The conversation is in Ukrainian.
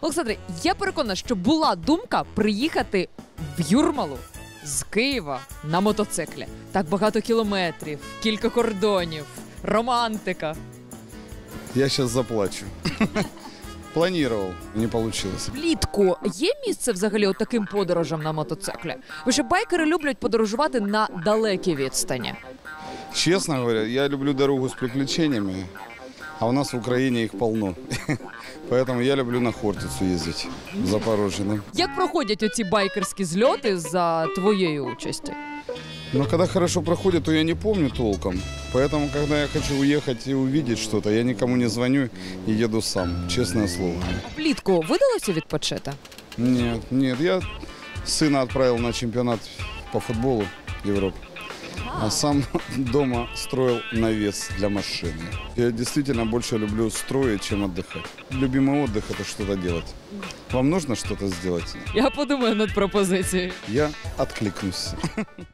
Олександре, я переконана, що була думка приїхати в Юрмалу з Києва на мотоциклі. Так багато кілометрів, кілька кордонів, романтика. Я сейчас заплачу. Планировал, не получилось. Влітку є місце взагалі от таким подорожам на мотоциклі? Бо що байкери люблять подорожувати на далекі відстані. Честно говоря, я люблю дорогу с приключениями, а у нас в Украине их полно. Поэтому я люблю на Хортицу ездить, в Запорожье. да. Як проходять оці байкерські зльоти за твоєї участі? Но когда хорошо проходит, то я не помню толком. Поэтому, когда я хочу уехать и увидеть что-то, я никому не звоню и еду сам, честное слово. Влітку видалося відпочити? Нет, нет, я сына отправил на чемпионат по футболу Европы. А сам дома строил навес для машины. Я действительно больше люблю строить, чем отдыхать. Любимый отдых – это что-то делать. Вам нужно что-то сделать? Я подумаю над пропозицією. Я откликнусь.